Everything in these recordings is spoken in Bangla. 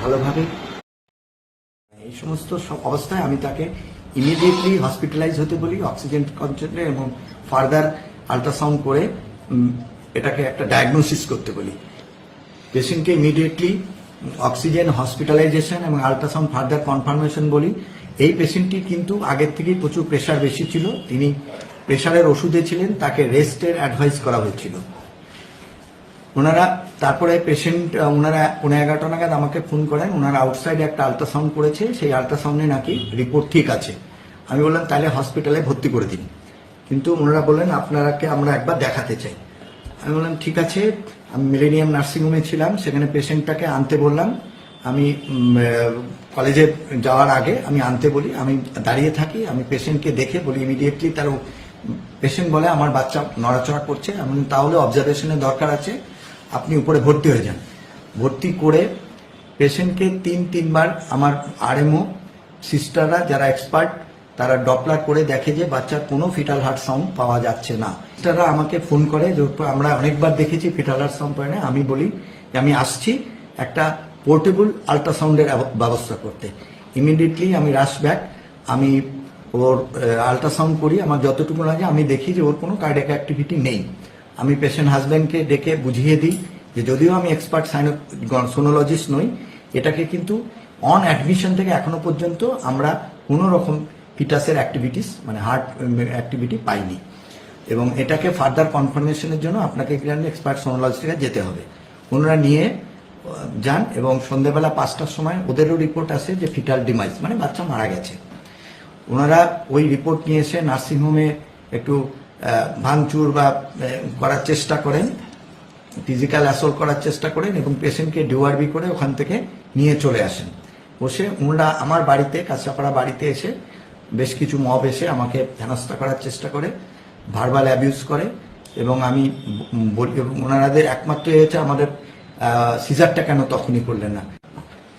ভালোভাবে। এই সমস্ত অবস্থায় আমি তাকে ইমিডিয়েটলি হসপিটালাইজ হতে বলি অক্সিজেন কনসেন্ট্রেট এবং ফার্দার আল্ট্রাসাউন্ড করে এটাকে একটা ডায়াগনোসিস করতে বলি। পেশেন্টকে ইমিডিয়েটলি অক্সিজেন হসপিটালাইজেশন এবং আল্ট্রাসাউন্ড ফার্দার কনফার্মেশন বলি। এই পেশেন্টটি কিন্তু আগের থেকেই প্রচুর প্রেশার বেশি ছিল। তিনি প্রেশারের ওষুধে ছিলেন, তাকে রেস্টের অ্যাডভাইস করা হয়েছিল। ওনারা তারপরে পেশেন্ট ওনারা পনেরো এগারোটা নাগাদ আমাকে ফোন করেন। ওনারা আউটসাইডে একটা আলট্রাসাউন্ড করেছে। সেই আলট্রাসাউন্ডে নাকি রিপোর্ট ঠিক আছে। আমি বললাম, তাহলে হসপিটালে ভর্তি করে দিন। কিন্তু ওনারা বললেন, আপনারাকে আমরা একবার দেখাতে চাই। আমি বললাম, ঠিক আছে। আমি মিলেনিয়াম নার্সিংহোমে ছিলাম। সেখানে পেশেন্টটাকে আনতে বললাম। আমি কলেজে যাওয়ার আগে আমি আনতে বলি। আমি দাঁড়িয়ে থাকি। আমি পেশেন্টকে দেখে বলি ইমিডিয়েটলি তার পেশেন্ট বলে, আমার বাচ্চা নড়াচড়া করছে। আমি তাহলে অবজারভেশনের দরকার আছে। আপনি উপরে ভর্তি হয়ে যান। ভর্তি করে পেশেন্টকে তিন, তিনবার আমার আরএমও সিস্টাররা যারা এক্সপার্ট, তারা ডপলার করে দেখে যে বাচ্চার কোনো ফিটাল হার্ট সাউন্ড পাওয়া যাচ্ছে না। সিস্টাররা আমাকে ফোন করে যে, আমরা অনেকবার দেখেছি ফিটাল হার্ট সাউন্ড পায় না, আমি বলি যে, আমি আসছি একটা পোর্টেবল আল্ট্রাসাউন্ডের ব্যবস্থা করতে। ইমিডিয়েটলি আমি রাশ ব্যাক, আমি ওর আল্ট্রাসাউন্ড করি, আমার যতটুকু লাগে আমি দেখি যে ওর কোনো কার্ডিয়াক অ্যাক্টিভিটি নেই। আমি পেশেন্ট হাজব্যান্ডকে ডেকে বুঝিয়ে দিই যে যদিও আমি এক্সপার্ট সোনোলজিস্ট নই, এটাকে কিন্তু অন অ্যাডমিশন থেকে এখনও পর্যন্ত আমরা কোনো রকম ফিটাসের অ্যাক্টিভিটিস মানে হার্ট অ্যাক্টিভিটি পাইনি। এবং এটাকে ফার্দার কনফার্মেশনের জন্য আপনাকে এক্সপার্ট সোনোলজিস্টে যেতে হবে। ওনারা নিয়ে যান এবং সন্ধ্যেবেলা পাঁচটার সময় ওদেরও রিপোর্ট আসে যে ফিটাল ডিমাইস মানে বাচ্চা মারা গেছে। ওনারা ওই রিপোর্ট নিয়ে এসে নার্সিংহোমে একটু ভাঙচুর বা করার চেষ্টা করেন ফিজিক্যাল অ্যাসল্ট করার চেষ্টা করেন এবং পেশেন্টকে ডিওআরবি করে ওখান থেকে নিয়ে চলে আসেন। বসে ওনারা আমার বাড়িতে, কাঁচরাপাড়া বাড়িতে এসে বেশ কিছু মব এসে আমাকে হেনস্থা করার চেষ্টা করে ভার্বাল অ্যাবিউজ করে এবং আমি বলি ওনারাদের একমাত্র এ হচ্ছে আমাদের সিজারটা কেন তখনই করলেন না।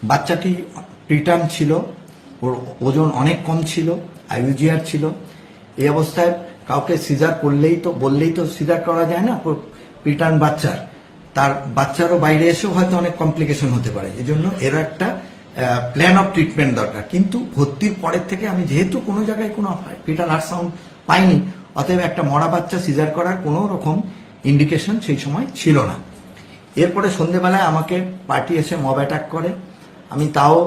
বাচ্চাটি প্রিটার্ম ছিল, ওর ওজন অনেক কম ছিল আইউজিআর ছিল। এই অবস্থায় কাউকে সিজার করলেই তো, বললেই তো সিজার করা যায় না প্রিটার্ম বাচ্চার। তার বাচ্চারও বাইরে এসেও হয়তো অনেক কমপ্লিকেশন হতে পারে। এই জন্য এর একটা প্ল্যান অফ ট্রিটমেন্ট দরকার। কিন্তু ভর্তির পরের থেকে আমি যেহেতু কোনো জায়গায় কোনো হার্ট সাউন্ড পাইনি, অতএব একটা মরা বাচ্চা সিজার করার কোনো রকম ইন্ডিকেশন সেই সময় ছিল না। এরপরে সন্ধেবেলায় আমাকে পার্টি এসে মব অ্যাটাক করে। আমি তাও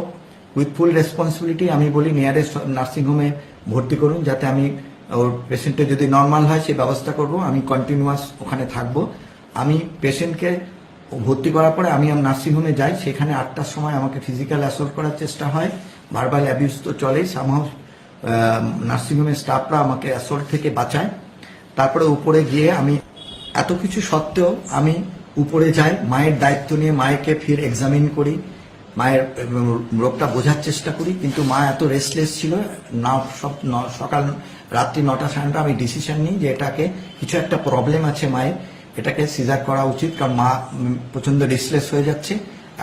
উইথ ফুল রেসপন্সিবিলিটি আমি বলি নিয়ারেস্ট নার্সিংহোমে ভর্তি করুন, যাতে আমি ওর পেশেন্টের যদি নর্মাল হয়, সে ব্যবস্থা করব। আমি কন্টিনিউয়াস ওখানে থাকব। আমি পেশেন্টকে ভর্তি করার পরে আমি আমার নার্সিংহোমে যাই। সেখানে আটটার সময় আমাকে ফিজিক্যাল অ্যাসল্ট করার চেষ্টা হয়। বারবার অ্যাবিউজ তো চলেই। সামহাও নার্সিংহোমের স্টাফরা আমাকে অ্যাসল্ট থেকে বাঁচায়। তারপরে উপরে গিয়ে আমি এত কিছু সত্ত্বেও আমি উপরে যাই। মায়ের দায়িত্ব নিয়ে মায়েকে ফির এক্সামিন করি। মায়ের রোগটা বোঝার চেষ্টা করি। কিন্তু মা এত রেস্টলেস ছিল। না, সব সকাল রাত্রি নটা সাড়ে নটা আমি ডিসিশন নিই যে এটাকে কিছু একটা প্রবলেম আছে মায়ের এটাকে সিজার করা উচিত কারণ মা উম, প্রচণ্ড রেস্টলেস হয়ে যাচ্ছে।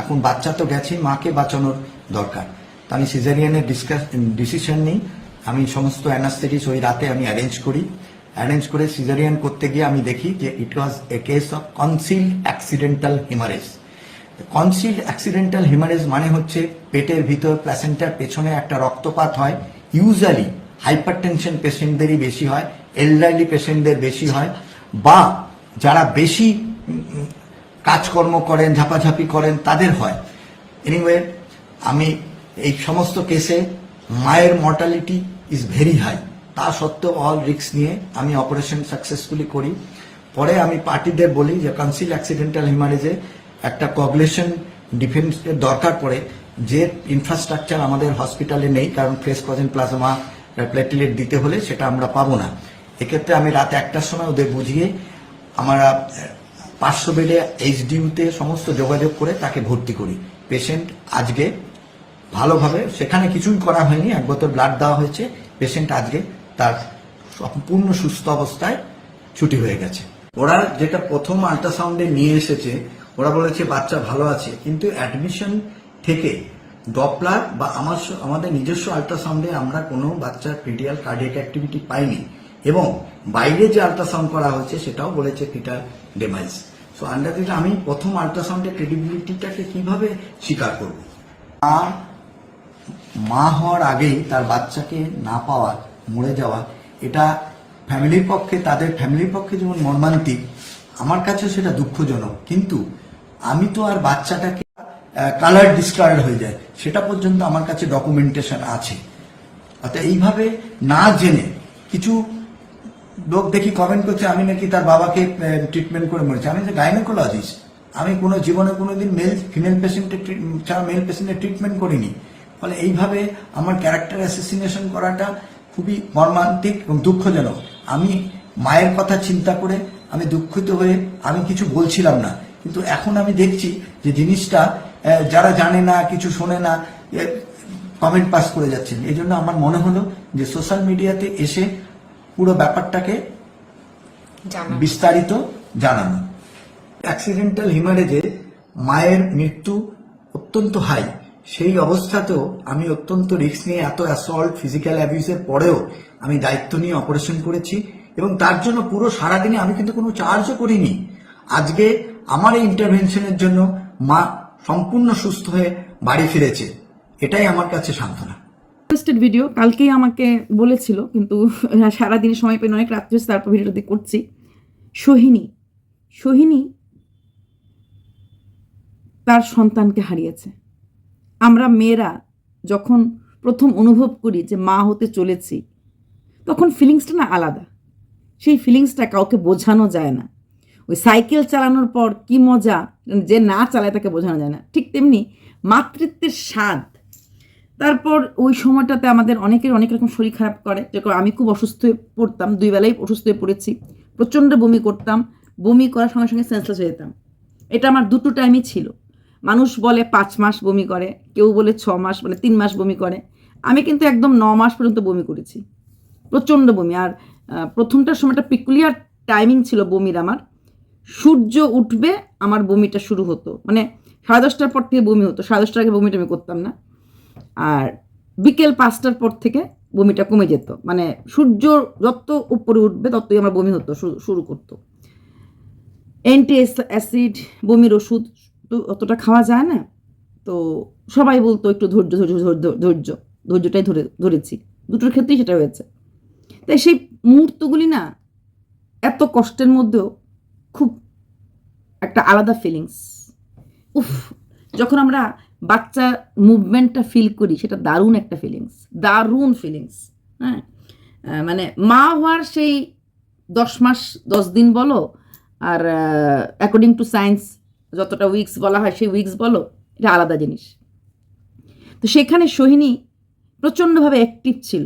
এখন বাচ্চা তো গেছেই মাকে বাঁচানোর দরকার। তো আমি সিজারিয়ানের ডিসকাস ডিসিশন নিই। আমি সমস্ত অ্যানাস্থেটিস ওই রাতে আমি অ্যারেঞ্জ করি। অ্যারেঞ্জ করে সিজারিয়ান করতে গিয়ে আমি দেখি যে it was a case of concealed accidental haemorrhage concealed accidental haemorrhage মানে হচ্ছে পেটের ভিতর প্ল্যাসেন্টার পেছনে একটা রক্তপাত হয়। ইউজুয়ালি হাইপার টেনশন পেশেন্টদেরই বেশি হয় এলডারলি পেশেন্টদের বেশি হয়, বা যারা বেশি কাজকর্ম করেন, ঝাপাঝাপি করেন, তাদের হয়। এনিওয়ে আমি এই সমস্ত কেসে মায়ের মর্টালিটি ইজ ভেরি হাই তা সত্ত্বেও অল রিস্ক নিয়ে আমি অপারেশন সাকসেসফুলি করি। পরে আমি পার্টিদের বলি যে কনসিল অ্যাক্সিডেন্টাল হিমারেজে একটা কগলেশন ডিফেন্সের দরকার পড়ে, যে ইনফ্রাস্ট্রাকচার আমাদের হসপিটালে নেই, কারণ ফ্রেস কজেন প্লাজমা প্লেটলেট দিতে হলে সেটা আমরা পাবো না। এক্ষেত্রে আমি রাত একটার সময় ওদের বুঝিয়ে আমরা পাঁচশো বেডে এইচডিউতে সমস্ত যোগাযোগ করে তাকে ভর্তি করি। পেশেন্ট আজকে ভালোভাবে, সেখানে কিছুই করা হয়নি, এক বোতল ব্লাড দেওয়া হয়েছে পেশেন্ট আজকে তার সম্পূর্ণ সুস্থ অবস্থায় ছুটি হয়ে গেছে। ওরা যেটা প্রথম আল্ট্রাসাউন্ডে নিয়ে এসেছে, ওরা বলেছে, বাচ্চা ভালো আছে। কিন্তু অ্যাডমিশন থেকে ডপলার বা আমার আমাদের নিজস্ব আল্ট্রাসাউন্ডে আমরা কোনো বাচ্চার ক্রিটিক্যাল কার্ডিয়াক অ্যাক্টিভিটি পাইনি। এবং বাইরে যে আল্ট্রাসাউন্ড করা হয়েছে সেটাও বলেছে foetal demise so under this আমি প্রথম আল্ট্রাসাউন্ডের ক্রেডিবিলিটিটাকে কীভাবে স্বীকার করব? মা মা হওয়ার আগেই তার বাচ্চাকে না পাওয়া, মরে যাওয়া, এটা ফ্যামিলির পক্ষে, তাদের ফ্যামিলির পক্ষে যেমন মর্মান্তিক, আমার কাছে সেটা দুঃখজনক। কিন্তু আমি তো আর বাচ্চাটাকে কালার ডিসকার্ড হয়ে যায়। সেটা পর্যন্ত আমার কাছে ডকুমেন্টেশন আছে। অর্থাৎ এইভাবে না জেনে কিছু লোক দেখি কমেন্ট করছে, আমি নাকি তার বাবাকে ট্রিটমেন্ট করে মরেছি। আমি যে গাইনোকোলজিস্ট আমি কোনো জীবনে কোনোদিন মেল ফিমেল পেশেন্টের ছাড়া মেল পেশেন্টের ট্রিটমেন্ট করিনি। ফলে এইভাবে আমার ক্যারেক্টার অ্যাসোসিনেশন করাটা খুবই মর্মান্তিক এবং দুঃখজনক। আমি মায়ের কথা চিন্তা করে আমি দুঃখিত হয়ে আমি কিছু বলছিলাম না। কিন্তু এখন আমি দেখছি যে জিনিসটা যারা জানে না কিছু শোনে না কমেন্ট পাস করে যাচ্ছেন। এই জন্য আমার মনে হলো যে সোশ্যাল মিডিয়াতে এসে পুরো ব্যাপারটাকে বিস্তারিত জানানো। অ্যাক্সিডেন্টাল হিমারেজে মায়ের মৃত্যু অত্যন্ত হাই সেই অবস্থাতেও আমি অত্যন্ত রিস্ক নিয়ে এত অ্যাসল্ট ফিজিক্যাল অ্যাবিউসের পরেও আমি দায়িত্ব নিয়ে অপারেশন করেছি এবং তার জন্য পুরো সারাদিনে আমি কিন্তু কোনো চার্জও করিনি। আজকে আমার এই ইন্টারভেনশনের জন্য মা সম্পূর্ণ সুস্থ হয়ে বাড়ি ফিরেছে। এটাই আমার কাছে সান্ত্বনা। রিকোয়েস্টেড ভিডিও কালকেই আমাকে বলেছিল, কিন্তু সারাদিন সময় পেয়ে অনেক রাত্রে তারপর ভিডিওটা দিয়ে করছি। সোহিনী সোহিনী তার সন্তানকে হারিয়েছে। আমরা মেয়েরা যখন প্রথম অনুভব করি যে মা হতে চলেছি, তখন ফিলিংসটা না আলাদা। সেই ফিলিংসটা কাউকে বোঝানো যায় না। ওই সাইকেল চালানোর পর কি মজা? যে না চালায় তাকে বোঝানো যায় না। ঠিক তেমনি মাতৃত্বের স্বাদ। তারপর ওই সময়টাতে আমাদের অনেকের অনেক রকম শরীর খারাপ করে। যেরকম আমি খুব অসুস্থ হয়ে পড়তাম, দুই বেলায় অসুস্থ হয়ে পড়েছি। প্রচণ্ড বমি করতাম, বমি করার সঙ্গে সঙ্গে সেন্সলেস হয়ে যেতাম। এটা আমার দুটো টাইমই ছিল। মানুষ বলে পাঁচ মাস বমি করে, কেউ বলে ছ মাস মানে তিন মাস বমি করে। আমি কিন্তু একদম ন মাস পর্যন্ত বমি করেছি। প্রচণ্ড বমি। আর প্রথমটার সময়টা পিকুলিয়ার টাইমিং ছিল বমির আমার। সূর্য উঠবে, আমার বমিটা শুরু হতো। মানে সাড়ে দশটার পর থেকে বমি হতো। সাড়ে দশটার আগে বমিটা আমি করতাম না। আর বিকেল পাঁচটার পর থেকে বমিটা কমে যেত। মানে সূর্য যত উপরে উঠবে, ততই আমার বমি হতো শুরু- করতো। অ্যান্টি অ্যাসিড বমির ওষুধ তো অতটা খাওয়া যায় না। তো সবাই বলতো একটু ধৈর্য ধৈর্য ধৈর্য ধৈর্য, ধৈর্যটাই ধরে, ধরেছি। দুটোর ক্ষেত্রেই সেটা হয়েছে। তাই সেই মুহূর্তগুলি না, এত কষ্টের মধ্যেও খুব একটা আলাদা ফিলিংস উফ, যখন আমরা বাচ্চা মুভমেন্টটা ফিল করি, সেটা দারুণ একটা ফিলিংস দারুণ ফিলিংস হ্যাঁ? মানে মা হওয়ার সেই দশ মাস, দশ দিন বলো, আর অ্যাকর্ডিং টু সায়েন্স যতটা উইকস বলা হয়, সেই উইক্স বলো, এটা আলাদা জিনিস। তো সেখানে সোহিনী প্রচণ্ডভাবে অ্যাক্টিভ ছিল।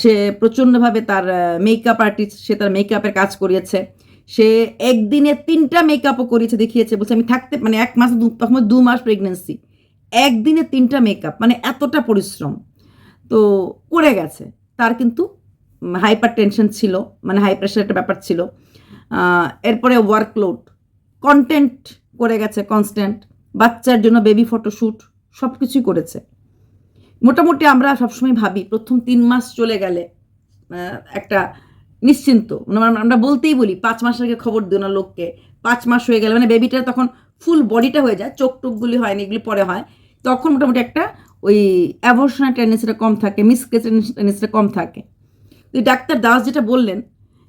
সে প্রচণ্ডভাবে তার মেকআপ আর্টিস্ট সে তার মেকআপের কাজ করিয়েছে। সে একদিনে তিনটা মেকআপও করিয়েছে দেখিয়েছে, বলছে, আমি থাকতে মানে এক মাস তখন দু মাস প্রেগনেন্সি একদিনে তিনটা মেকআপ মানে এতটা পরিশ্রম। তো করে গেছে। তার কিন্তু হাইপার টেনশন ছিল মানে হাই প্রেশার একটা ব্যাপার ছিল। এরপরে ওয়ার্কলোড কন্টেন্ট করে গেছে কনস্ট্যান্ট বাচ্চার জন্য বেবি ফটোশ্যুট সব কিছুই করেছে। মোটামুটি আমরা সবসময় ভাবি, প্রথম তিন মাস চলে গেলে একটা নিশ্চিন্ত। মানে আমরা- বলতেই বলি, পাঁচ মাস আগে খবর দিও না লোককে। পাঁচ মাস হয়ে গেলে মানে বেবিটা তখন ফুল বডিটা হয়ে যায়, চোখ টোকগুলি হয়নি, এগুলি পরে হয়। তখন মোটামুটি একটা ওই অ্যাভর্শনাল টেন্ডেন্সিটা কম থাকে মিসকেস টেন্ডেন্সিটা কম থাকে। তো ডাক্তার দাস যেটা বললেন,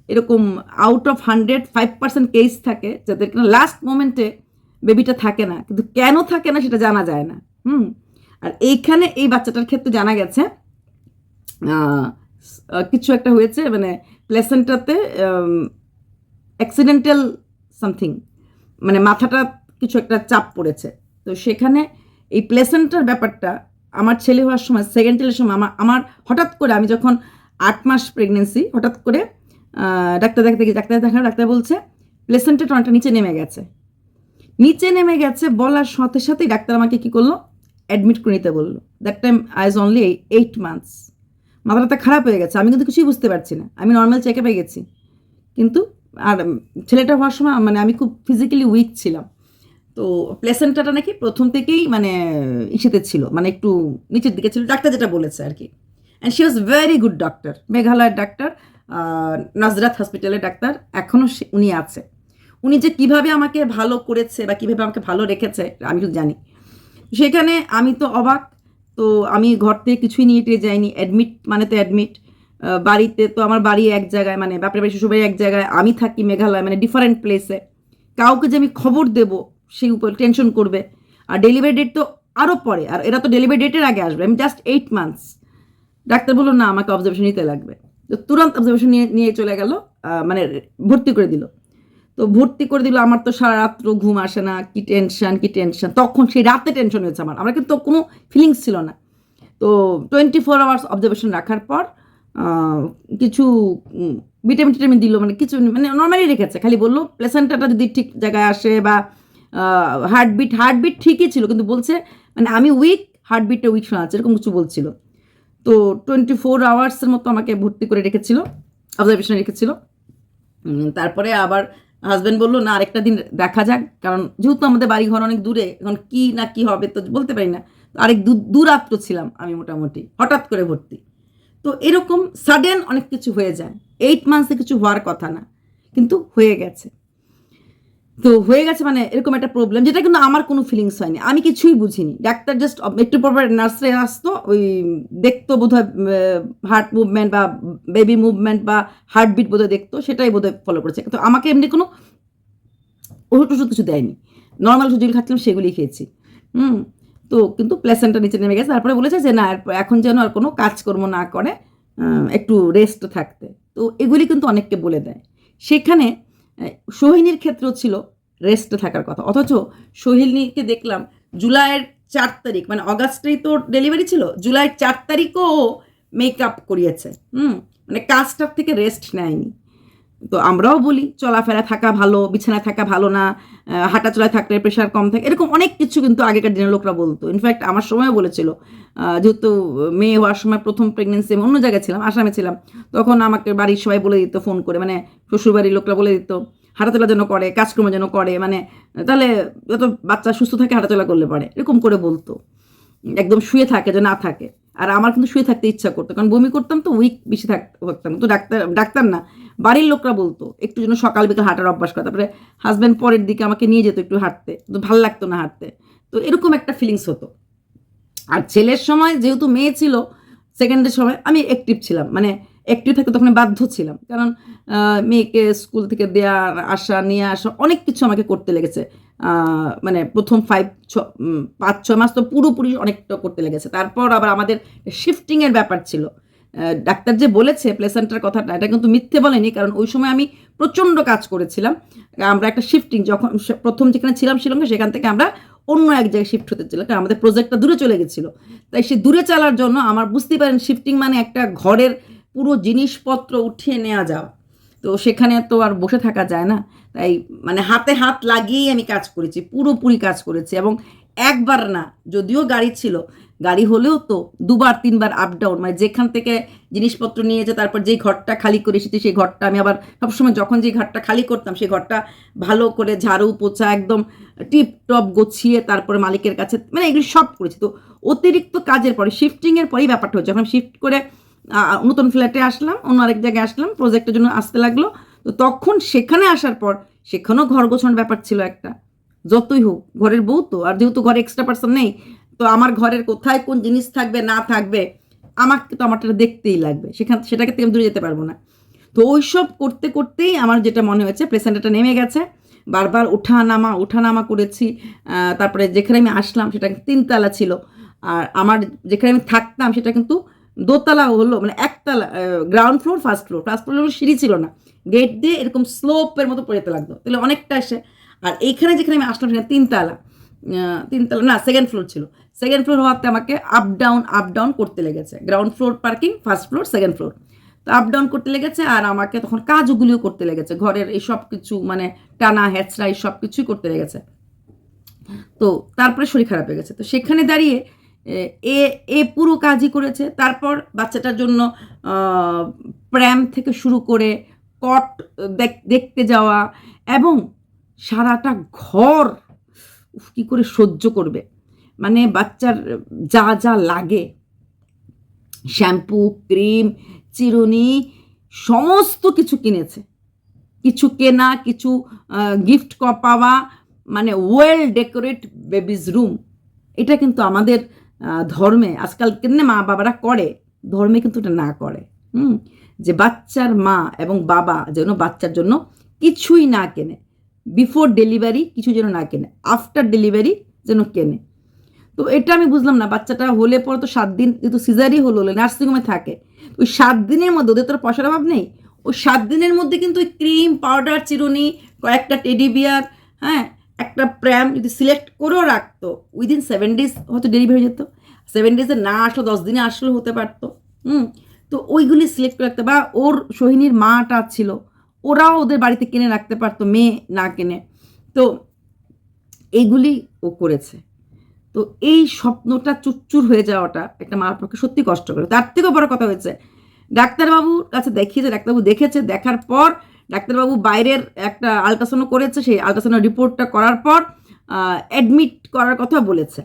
এরকম out of hundred five percent case থাকে, যাদের কিনা লাস্ট মোমেন্টে বেবিটা থাকে না, কিন্তু কেন থাকে না সেটা জানা যায় না। হুম? আর এইখানে এই বাচ্চাটার ক্ষেত্রে জানা গেছে কিছু একটা হয়েছে মানে প্লেসেন্টাতে অ্যাক্সিডেন্টাল সামথিং মানে মাথাটা কিছু একটা চাপ পড়েছে। তো সেখানে এই প্লেসেন্টার ব্যাপারটা আমার ছেলে হওয়ার সময় সেকেন্ড ছেলের সময় আমার আমার হঠাৎ করে আমি যখন আট মাস প্রেগনেন্সি হঠাৎ করে ডাক্তার দেখাতে গিয়ে, ডাক্তার দেখানো, ডাক্তার বলছে প্লেসেন্টাটা অনেকটা নিচে নেমে গেছে। নিচে নেমে গেছে বলার সাথে সাথেই ডাক্তার আমাকে কি করল? অ্যাডমিট করে নিতে বলল। That time I is only eight months মাথাটা খারাপ হয়ে গেছে। আমি কিন্তু কিছুই বুঝতে পারছি না। আমি নর্মাল চেক আপে গেছি। কিন্তু আর ছেলেটা হওয়ার সময় মানে আমি খুব ফিজিক্যালি উইক ছিলাম। তো প্লেসেন্টাটা নাকি প্রথম থেকেই মানে ইসেতে ছিল। মানে একটু নিচের দিকে ছিল। ডাক্তার যেটা বলেছে আর কি and she was very good doctor মেঘালয়ের ডাক্তার নাজরাত হসপিটালের ডাক্তার। এখনও উনি আছে। উনি যে কীভাবে আমাকে ভালো করেছে বা কীভাবে আমাকে ভালো রেখেছে, আমি শুধু জানি। সেখানে আমি তো অবাক। তো আমি ঘর থেকে কিছুই নিয়ে টিয়ে যাইনি অ্যাডমিট মানে তো অ্যাডমিট বাড়িতে তো আমার বাড়ি এক জায়গায় মানে বাপের বাড়ি, শ্বশুরবাড়ি এক জায়গায়, আমি থাকি মেঘালয় মানে ডিফারেন্ট প্লেসে কাউকে যে আমি খবর দেব, সেই উপর টেনশন করবে। আর ডেলিভারি ডেট তো আরও পরে, আর এরা তো ডেলিভারি ডেটের আগে আসবে, আমি জাস্ট এইট মান্থস ডাক্তার বলল, না, আমাকে অবজারভেশন নিতে লাগবে। তো তুরন্ত অবজারভেশন নিয়ে নিয়ে চলে গেল মানে ভর্তি করে দিল। তো ভর্তি করে দিল, আমার তো সারা রাত্র ঘুম আসে না, কি টেনশন কি টেনশন তখন সেই রাতে টেনশন হয়েছে আমার। আমার কিন্তু কোনো ফিলিংস ছিল না। তো টোয়েন্টি ফোর আওয়ার্স অবজারভেশন রাখার পর কিছু ভিটামিন টিটামিন দিল মানে কিছু মানে নর্মালি রেখেছে। খালি বলল প্লেসেন্টাটা যদি ঠিক জায়গায় আসে বা হার্টবিট হার্টবিট ঠিকই ছিল, কিন্তু বলছে মানে আমি উইক হার্টবিটটা উইক শোনাচ্ছে এরকম কিছু বলছিল। তো টোয়েন্টি ফোর আওয়ার্সের মতো আমাকে ভর্তি করে রেখেছিল অবজারভেশনে রেখেছিল। তারপরে আবার হাজব্যান্ড বলল, না, আরেকটা দিন দেখা যাক। কারণ যেহেতু আমাদের বাড়ি ঘর অনেক দূরে, এখন কি না কি হবে তো বলতে পারি না। আরেক দু- রাত্র ছিলাম আমি মোটামুটি, হঠাৎ করে ভর্তি। তো এরকম সাডেন অনেক কিছু হয়ে যায়। এইট মান্থসে কিছু হওয়ার কথা না, কিন্তু হয়ে গেছে। তো হয়ে গেছে মানে এরকম একটা প্রবলেম যেটা কিন্তু আমার কোনো ফিলিংস হয়নি। আমি কিছুই বুঝিনি। ডাক্তার জাস্ট একটু পর নার্সে আসতো, ওই দেখতো বোধহয় হার্ট মুভমেন্ট বা বেবি মুভমেন্ট বা হার্টবিট বোধহয় দেখতো, সেটাই বোধহয় ফলো করেছে। তো আমাকে এমনি কোনো ওষুধ টষুধ কিছু দেয়নি। নর্মাল যেগুলো খাচ্ছিলাম, সেগুলি খেয়েছি। হুম, তো কিন্তু প্লেসেন্টটা নিচে নেমে গেছে। তারপরে বলেছে যে, না এখন যেন আর কোনো কাজকর্ম না করে একটু রেস্ট থাকতে। তো এগুলি কিন্তু অনেককে বলে দেয়। সেখানে সোহিনীর ক্ষেত্রেও ছিল। রেস্টে থাকার কথা। অথচ সোহিনীকে দেখলাম জুলাইয়ের চার তারিখ মানে অগাস্টেই তো ডেলিভারি ছিল, জুলাইয়ের চার তারিখও মেকআপ করিয়েছে। হুম মানে কাজটার থেকে রেস্ট নেয়নি। তো আমরাও বলি, চলাফেরা থাকা ভালো, বিছানায় থাকা ভালো না হাঁটাচলায় থাকলে প্রেশার কম থাকে, এরকম অনেক কিছু কিন্তু আগেকার দিনের লোকরা বলতো। ইনফ্যাক্ট আমার সময়ও বলেছিল যেহেতু মেয়ে হওয়ার সময় প্রথম প্রেগনেন্সি আমি অন্য জায়গায় ছিলাম, আসামে ছিলাম, তখন আমাকে বাড়ির সবাই বলে দিত ফোন করে মানে শ্বশুরবাড়ির লোকরা বলে দিত হাঁটাচলা যেন করে, কাজকর্ম যেন করে মানে তাহলে যত বাচ্চা সুস্থ থাকে হাঁটাচলা করলে পারে, এরকম করে বলতো। একদম শুয়ে থাকে যে না থাকে। আর আমার কিন্তু শুয়ে থাকতে ইচ্ছা করতো, কারণ বমি করতাম তো উইক বেশি থাকতাম। তো ডাক্তার ডাক্তার না, বাড়ির লোকরা বলতো, একটু যেন সকাল বিকাল হাঁটার অভ্যাস করে, তারপরে হাজব্যান্ড পরের দিকে আমাকে নিয়ে যেত একটু হাঁটতে, তো ভালো লাগতো না হাঁটতে। তো এরকম একটা ফিলিংস হতো। আর ছেলের সময় যেহেতু মেয়ে ছিল সেকেন্ডের সময় আমি অ্যাক্টিভ ছিলাম মানে অ্যাক্টিভ থাকতে তখন বাধ্য ছিলাম। কারণ মেয়েকে স্কুল থেকে দেয়া, আসা, নিয়ে আসা অনেক কিছু আমাকে করতে লেগেছে। মানে প্রথম ফাইভ ছ পাঁচ ছ মাস তো পুরোপুরি অনেকটা করতে লেগেছে। তারপর আবার আমাদের শিফটিংয়ের ব্যাপার ছিল। ডাক্তার যে বলেছে প্লেসেন্টার কথাটা, এটা কিন্তু মিথ্যে বলেনি। কারণ ওই সময় আমি প্রচণ্ড কাজ করেছিলাম। আমরা একটা শিফটিং যখন প্রথম যেখানে ছিলাম শিলংয়ে সেখান থেকে আমরা অন্য এক জায়গায় শিফট হতে ছিল। কারণ আমাদের প্রজেক্টটা দূরে চলে গেছিল। তাই সে দূরে চালার জন্য আমার, বুঝতেই পারেন শিফটিং মানে একটা ঘরের পুরো জিনিসপত্র উঠিয়ে নেওয়া যাওয়া তো সেখানে তো আর বসে থাকা যায় না। তাই মানে হাতে হাত লাগিয়েই আমি কাজ করেছি, পুরোপুরি কাজ করেছি এবং একবার না, যদিও গাড়ি ছিল, গাড়ি হলেও তো দুবার, তিনবার আপ ডাউন মানে যেখান থেকে জিনিসপত্র নিয়েছে, তারপর যেই ঘরটা খালি করে এসেছি, সেই ঘরটা আমি আবার সবসময় যখন যেই ঘরটা খালি করতাম, সেই ঘরটা ভালো করে ঝাড়ু, পোছা, একদম টিপ টপ গোছিয়ে তারপরে মালিকের কাছে মানে এগুলি সব করেছি। তো অতিরিক্ত কাজের পরে শিফটিংয়ের পরেই ব্যাপারটা হচ্ছে, যখন শিফট করে নতুন ফ্ল্যাটে আসলাম, অন্য আরেক জায়গায় আসলাম প্রজেক্টের জন্য আসতে লাগল। তো তখন সেখানে আসার পর, সেখানেও ঘর গোছানোর ব্যাপার ছিল একটা। যতই হোক, ঘরের বউ তো, আর যেহেতু ঘরে এক্সট্রা পার্সন নেই, তো আমার ঘরের কোথায় কোন জিনিস থাকবে, না থাকবে, আমাকে তো আমারটা দেখতেই লাগবে। সেখান, সেটাকে থেকে দূরে যেতে পারব না। তো ওইসব করতে করতেই আমার যেটা মনে হয়েছে প্রেসেন্টটা নেমে গেছে। বারবার ওঠা নামা নামা করেছি তারপরে যেখানে আমি আসলাম, সেটা তিনতলা ছিল। আর আমার যেখানে আমি থাকতাম, সেটা কিন্তু দোতলা হলো মানে একতলা ground floor first floor first floor সিঁড়ি ছিল না। গেট দিয়ে এরকম স্লোপের মতো পড়ে যেতে লাগতো, তাহলে অনেকটা এসে আর এইখানে যেখানে আমি আসলাম সেখানে তিনতলা তিনতলা, না সেকেন্ড ফ্লোর ছিল। সেকেন্ড ফ্লোর হওয়াতে আমাকে আপ ডাউন আপ ডাউন করতে লেগেছে। Ground floor parking first floor second floor তো আপ ডাউন করতে লেগেছে আর আমাকে তখন কাজগুলিও করতে লেগেছে। ঘরের এই সব কিছু মানে টানা হ্যাচড়া এই সব কিছুই করতে লেগেছে। তো তারপরে শরীর খারাপ হয়ে গেছে। তো সেখানে দাঁড়িয়ে এ এ পুরো কাজই করেছে। তারপর বাচ্চাটার জন্য প্র্যাম থেকে শুরু করে কট দেখ- দেখতে যাওয়া এবং সারাটা ঘর কি করে সহ্য করবে। মানে বাচ্চার যা যা লাগে। শ্যাম্পু, ক্রিম, চিরুনি, সমস্ত কিছু কিনেছে। কিছু কেনা, কিছু গিফট পাওয়া মানে ওয়েল ডেকোরেট বেবিজ রুম এটা কিন্তু আমাদের ধর্মে আজকাল কেন মা বাবারা করে? ধর্মে কিন্তু এটা না করে। হুম? যে বাচ্চার মা এবং বাবা যেন বাচ্চার জন্য কিছুই না কেনে। বিফোর ডেলিভারি কিছু যেন না কেনে। আফটার ডেলিভারি যেন কেনে। তো এটা আমি বুঝলাম না। বাচ্চাটা হলে পর তো সাত দিন যেহেতু সিজারই হলো নার্সিংহোমে থাকে। ওই সাত দিনের মধ্যে ওদের তো পয়সার অভাব নেই। ওই সাত দিনের মধ্যে কিন্তু ওই ক্রিম পাউডার চিরুনি, কয়েকটা টেডি বিয়ার হ্যাঁ? একটা প্র্যাম যদি সিলেক্ট করেও রাখতো উইদিন সেভেন ডেজ হয়তো ডেলিভারি হয়ে যেত। সেভেন ডেজে না আসলো, দশ দিনে আসলেও হতে পারতো। হুম, তো ওইগুলি সিলেক্ট করে রাখতে, বা ওর সোহিনীর মাটা ছিল, ওরাও ওদের বাড়িতে কিনে রাখতে পারতো, মেয়ে না কিনে। তো এইগুলি ও করেছে। তো এই স্বপ্নটা চুরচুর হয়ে যাওয়াটা একটা মার পক্ষে সত্যি কষ্ট করে তার থেকেও বড় কথা হয়েছে, ডাক্তারবাবুর কাছে দেখিয়েছে, ডাক্তারবাবু দেখেছে, দেখার পর ডাক্তারবাবু বাইরের একটা আলট্রাসাউন্ড করেছে, সেই আলট্রাসাউন্ড রিপোর্টটা করার পর অ্যাডমিট করার কথা বলেছে।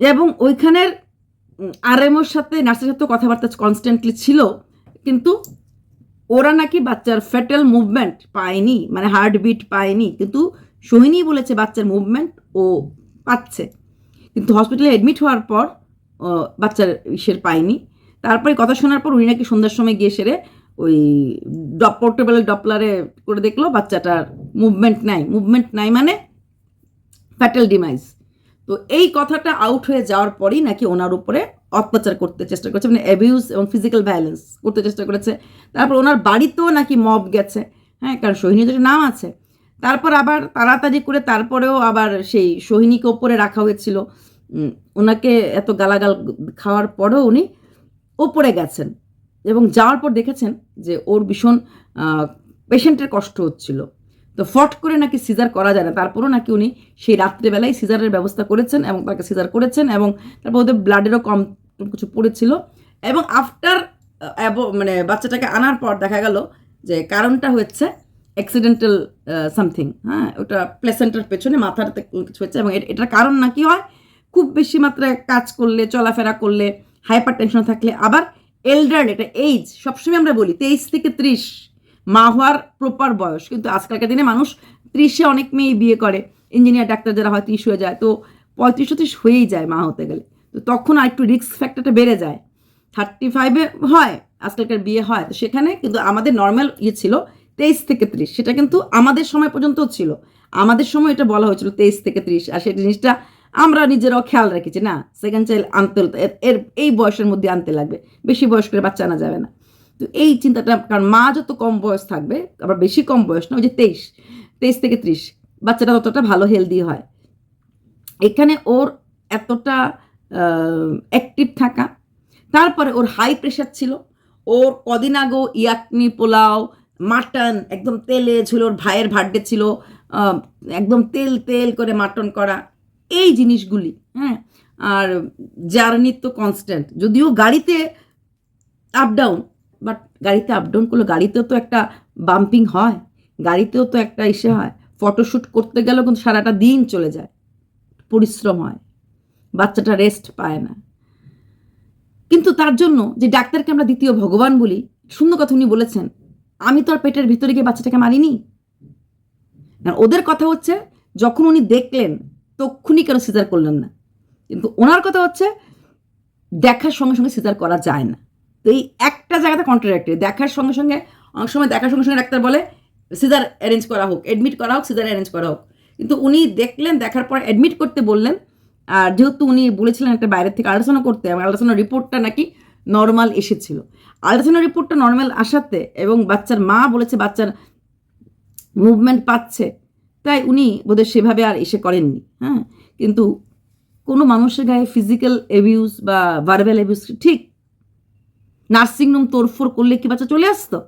এবং ওইখানের আরএমওর সাথে নার্সের সাথে কথাবার্তা কনস্ট্যান্টলি ছিল, কিন্তু ওরা নাকি বাচ্চার ফেটাল মুভমেন্ট পায়নি মানে হার্টবিট পায়নি, কিন্তু সোহিনী বলেছে বাচ্চার মুভমেন্ট ও পাচ্ছে। কিন্তু হসপিটালে অ্যাডমিট হওয়ার পর বাচ্চার ইসের পায়নি। তারপরে কথা শোনার পর উনি নাকি সন্ধ্যার সময় গিয়ে সেরে ওই ডপ পোর্টেবল ডপলারে করে দেখল, বাচ্চাটার মুভমেন্ট নাই। মুভমেন্ট নাই মানে ফ্যাটাল ডিমাইজ তো এই কথাটা আউট হয়ে যাওয়ার পরই নাকি ওনার উপরে অত্যাচার করতে চেষ্টা করেছে মানে অ্যাবিউজ এবং ফিজিক্যাল ভায়োলেন্স করতে চেষ্টা করেছে। তারপর ওনার বাড়িতেও নাকি মব গেছে হ্যাঁ কারণ একটা নাম আছে। তারপর আবার তাড়াতাড়ি করে তারপরেও আবার সেই সোহিনীকে ওপরে রাখা হয়েছিল। ওনাকে এত গালাগাল খাওয়ার পরেও উনি ওপরে গেছেন। এবং যাওয়ার পর দেখেছেন যে ওর ভীষণ পেশেন্টের কষ্ট হচ্ছিল। তো ফট করে নাকি সিজার করা যায় না। তারপরও নাকি উনি সেই রাত্রেবেলায় সিজারের ব্যবস্থা করেছেন এবং তাকে সিজার করেছেন এবং তারপর ওদের ব্লাডেরও কম কিছু পড়েছিল এবং আফটার মানে বাচ্চাটাকে আনার পর দেখা গেল যে কারণটা হচ্ছে অ্যাক্সিডেন্টাল সামথিং হ্যাঁ? ওটা প্লেসেন্টার পেছনে মাথাতে কিছু হচ্ছে এবং এটার কারণ নাকি হয়? খুব বেশি মাত্রায় কাজ করলে, চলাফেরা করলে হাইপার টেনশন থাকলে আবার এল্ডার এটা এইজ সবসময় আমরা বলি, তেইশ থেকে ত্রিশ, মা হওয়ার প্রপার বয়স। কিন্তু আজকালকার দিনে মানুষ ত্রিশে অনেক মেয়ে বিয়ে করে ইঞ্জিনিয়ার ডাক্তার যারা হয় ত্রিশ হয়ে যায়, তো পঁয়ত্রিশ ত্রিশ হয়েই যায় মা হতে গেলে। তো তখন আর একটু রিস্ক ফ্যাক্টরটা বেড়ে যায়। থার্টি ফাইভে হয়, আজকালকার বিয়ে হয়, তো সেখানে কিন্তু আমাদের নর্মাল ইয়ে ছিল তেইশ থেকে ত্রিশ। সেটা কিন্তু আমাদের সময় পর্যন্ত ছিল। আমাদের সময় এটা বলা হয়েছিল তেইশ থেকে ত্রিশ, আর সেই জিনিসটা আমরা নিজেরাও খেয়াল রেখেছি, না? সেকেন্ড চাইল্ড আনতে এর- এই বয়সের মধ্যে আনতে লাগবে, বেশি বয়স করে বাচ্চা আনা যাবে না। তো এই চিন্তাটা, কারণ মা যত কম বয়স থাকবে, আবার বেশি কম বয়স না, ওই যে তেইশ তেইশ থেকে ত্রিশ, বাচ্চাটা ততটা ভালো হেলদি হয়। এখানে ওর এতটা অ্যাক্টিভ থাকা, তারপরে ওর হাই প্রেশার ছিল, ওর কদিন আগেও ইয়াকনি পোলাও, মাটন, একদম তেলে ছিল ওর ভাইয়ের বার্থডে ছিল একদম তেল তেল করে মাটন করা এই জিনিসগুলি হ্যাঁ? আর জার্নি তো কনস্ট্যান্ট যদিও গাড়িতে আপ ডাউন বাট গাড়িতে আপ ডাউন করলে গাড়িতেও তো একটা বাম্পিং হয়, গাড়িতেও তো একটা ইসে হয়। ফটোশ্যুট করতে গেলেও কিন্তু সারাটা দিন চলে যায়, পরিশ্রম হয়, বাচ্চাটা রেস্ট পায় না। কিন্তু তার জন্য যে ডাক্তারকে আমরা দ্বিতীয় ভগবান বলি, সুন্দর কথা উনি বলেছেন, আমি তো আর পেটের ভিতরে গিয়ে বাচ্চাটাকে মারিনি। ওদের কথা হচ্ছে, যখন উনি দেখলেন তক্ষুনি কেন সিজার করলেন না? কিন্তু ওনার কথা হচ্ছে, দেখার সঙ্গে সঙ্গে সিজার করা যায় না। তো এই একটা জায়গাতে কন্ট্রাক্টরি দেখার সঙ্গে সঙ্গে, অনেক সময় দেখার সঙ্গে সঙ্গে ডাক্তার বলে, সিজার অ্যারেঞ্জ করা হোক অ্যাডমিট করা হোক, সিজার অ্যারেঞ্জ করা হোক। কিন্তু উনি দেখলেন, দেখার পর অ্যাডমিট করতে বললেন, আর যেহেতু উনি বলেছিলেন একটা বাইরের থেকে আলোচনা করতে এবং আলোচনা রিপোর্টটা নাকি নর্মাল এসেছিল। আলোচনা রিপোর্টটা নর্মাল আসাতে এবং বাচ্চার মা বলেছে, বাচ্চার মুভমেন্ট পাচ্ছে তাই উনি বোধহয় সেভাবে আর এসে করেননি হ্যাঁ? কিন্তু কোনো মানুষের গায়ে ফিজিক্যাল অ্যাবিউজ বা ভার্বাল অ্যাবিউজ ঠিক? নার্সিংহোম তোড়ফোড় করলে কি বাচ্চা চলে আসতো?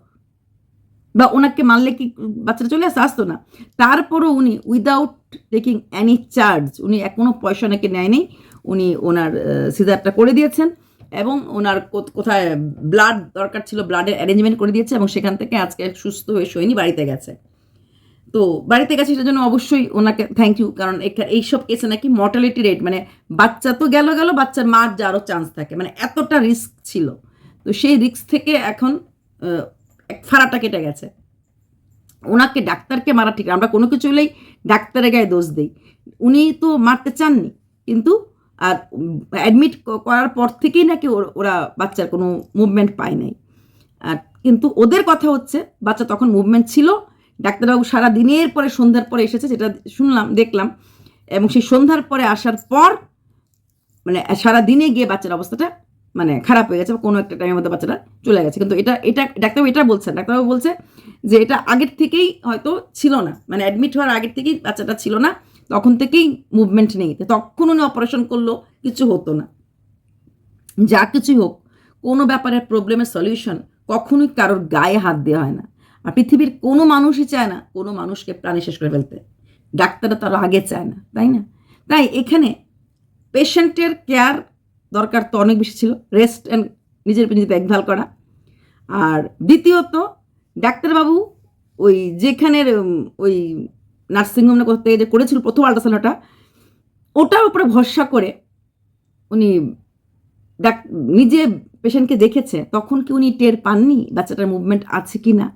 বা ওনাকে মারলে কি বাচ্চাটা চলে আসতো? আসতো না। তারপরও উনি উইদাউট টেকিং অ্যানি চার্জ উনি কোনো পয়সা নাকি নেয়নি, উনি ওনার সিজারটা করে দিয়েছেন এবং ওনার কোথায় ব্লাড দরকার ছিল ব্লাডের অ্যারেঞ্জমেন্ট করে দিয়েছে এবং সেখান থেকে আজকে সুস্থ হয়ে সৈনি বাড়িতে গেছে। তো বাড়িতে গেছে সেটার জন্য অবশ্যই ওনাকে থ্যাংক ইউ কারণ এইসব কেসে নাকি মর্টালিটি রেট মানে বাচ্চা তো গেল গেল, বাচ্চার মার যারও চান্স থাকে মানে এতটা রিস্ক ছিল। তো সেই রিস্ক থেকে এখন এক ফাড়াটা কেটে গেছে। ওনাকে ডাক্তারকে মারা ঠিক। আমরা কোনো কিছু হলেই ডাক্তারের গায়ে দোষ দিই। উনি তো মারতে চাননি, কিন্তু, আর অ্যাডমিট করার পর থেকেই নাকি ওরা বাচ্চার কোনো মুভমেন্ট পায় নাই। আর কিন্তু ওদের কথা হচ্ছে, বাচ্চা তখন মুভমেন্ট ছিল ডাক্তারবাবু সারা দিনের পরে সন্ধ্যার পরে এসেছে, যেটা শুনলাম, দেখলাম। এবং সেই সন্ধ্যার পরে আসার পর মানে সারা দিনে গিয়ে বাচ্চার অবস্থাটা মানে খারাপ হয়ে গেছে, বা কোনো একটা টাইমের মধ্যে বাচ্চাটা চলে গেছে। কিন্তু এটা এটা, ডাক্তারবাবু এটা বলছেন। ডাক্তারবাবু বলছে যে এটা আগের থেকেই হয়তো ছিল না। মানে অ্যাডমিট হওয়ার আগের থেকেই বাচ্চাটা ছিল না। তখন থেকেই মুভমেন্ট নেই। তখন উনি অপারেশন করল, কিছু হতো না। যা কিছুই হোক, কোনো ব্যাপারের প্রবলেমের সলিউশন কখনোই কারোর গায়ে হাত দেওয়া হয় না। আর পৃথিবীর কোনো মানুষই চায় না কোনো মানুষকে প্রাণী শেষ করে ফেলতে। ডাক্তাররা তারা আগে চায় না, তাই না? তাই এখানে পেশেন্টের কেয়ার দরকার তো অনেক বেশি ছিল, রেস্ট অ্যান্ড নিজের নিজে দেখভাল করা। আর দ্বিতীয়ত, ডাক্তারবাবু ওই যেখানের ওই নার্সিংহোম না থেকে যে করেছিল প্রথম আল্ট্রাসাউন্ডটা, ওটার উপরে ভরসা করে উনি ডাক, নিজে পেশেন্টকে দেখেছে, তখন কি উনি টের পাননি বাচ্চাটার মুভমেন্ট আছে কি না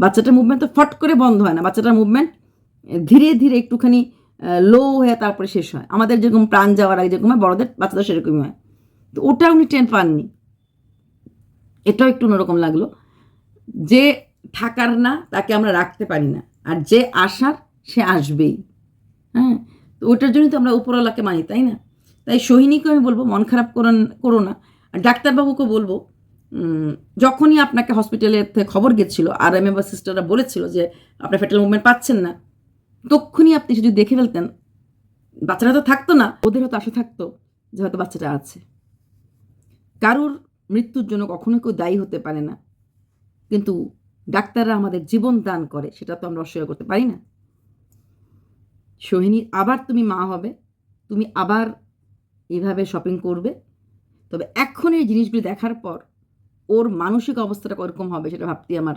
বাচ্চাটার মুভমেন্ট তো ফট করে বন্ধ হয় না। বাচ্চাটার মুভমেন্ট ধীরে ধীরে একটুখানি লো হয়ে তারপরে শেষ হয়। আমাদের যেরকম প্রাণ যাওয়ার আগে যেরকম হয়, বড়দের বাচ্চাদের সেরকমই হয়। তো ওটা উনি টের পাননি। এটাও একটু অন্যরকম লাগল। যে থাকার না, তাকে আমরা রাখতে পারি না। আর যে আসার, সে আসবেই। হ্যাঁ? তো ওটার জন্যই তো আমরা উপরওয়ালাকে মানি, তাই না? তাই সোহিনীকে আমি বলব, মন খারাপ করো না- করো না। আর ডাক্তারবাবুকে বলব যখনই আপনাকে হসপিটালে থেকে খবর গেছিল, আর এম বা সিস্টাররা বলেছিল যে আপনার ফেটাল মুভমেন্ট পাচ্ছেন না। তক্ষুনি আপনি যদি দেখে ফেলতেন, বাচ্চারা তো থাকতো না, ওদের হয়তো আশা থাকতো যে হয়তো বাচ্চাটা আছে। কারোর মৃত্যুর জন্য কখনো কেউ দায়ী হতে পারে না। কিন্তু ডাক্তাররা আমাদের জীবন দান করে, সেটা তো আমরা অস্বীকার করতে পারি না। সোহিনী, আবার তুমি মা হবে, তুমি আবার এভাবে শপিং করবে। তবে এখন এই জিনিসগুলি দেখার পর ওর মানসিক অবস্থাটা কীরকম হবে সেটা ভাবতে আমার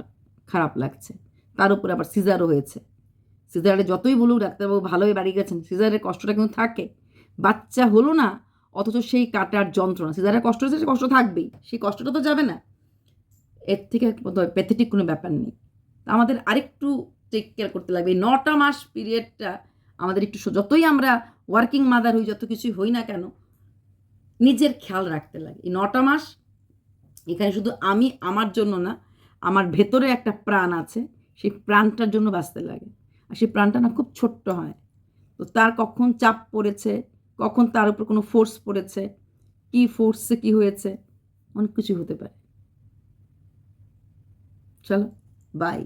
খারাপ লাগছে। তার উপরে আবার সিজারও হয়েছে। সিজারে যতই বলুক ডাক্তারবাবু ভালোই বাড়ি গেছেন, সিজারের কষ্টটা কিন্তু থাকে। বাচ্চা হলো না, অথচ সেই কাটার যন্ত্রণা। সিজারের কষ্ট হয়েছে, সে কষ্ট থাকবেই, সেই কষ্টটা তো যাবে না। এর থেকে প্যাথেটিক কোনো ব্যাপার নেই। আমাদের আরেকটু টেক কেয়ার করতে লাগবে। এই নটা মাস পিরিয়ডটা আমাদের একটু যতই আমরা ওয়ার্কিং মাদার হই, যত কিছুই হই না কেন, নিজের খেয়াল রাখতে লাগে। এই নটা মাস এখানে শুধু আমি আমার জন্য না, আমার ভেতরে একটা প্রাণ আছে, সেই প্রাণটার জন্য বাঁচতে লাগে। আর সেই প্রাণটা না খুব ছোট্ট হয়। তো তার কখন চাপ পড়েছে, কখন তার উপর কোনো ফোর্স পড়েছে, কি ফোর্সে কি হয়েছে, অনেক কিছু হতে পারে। চলো বাই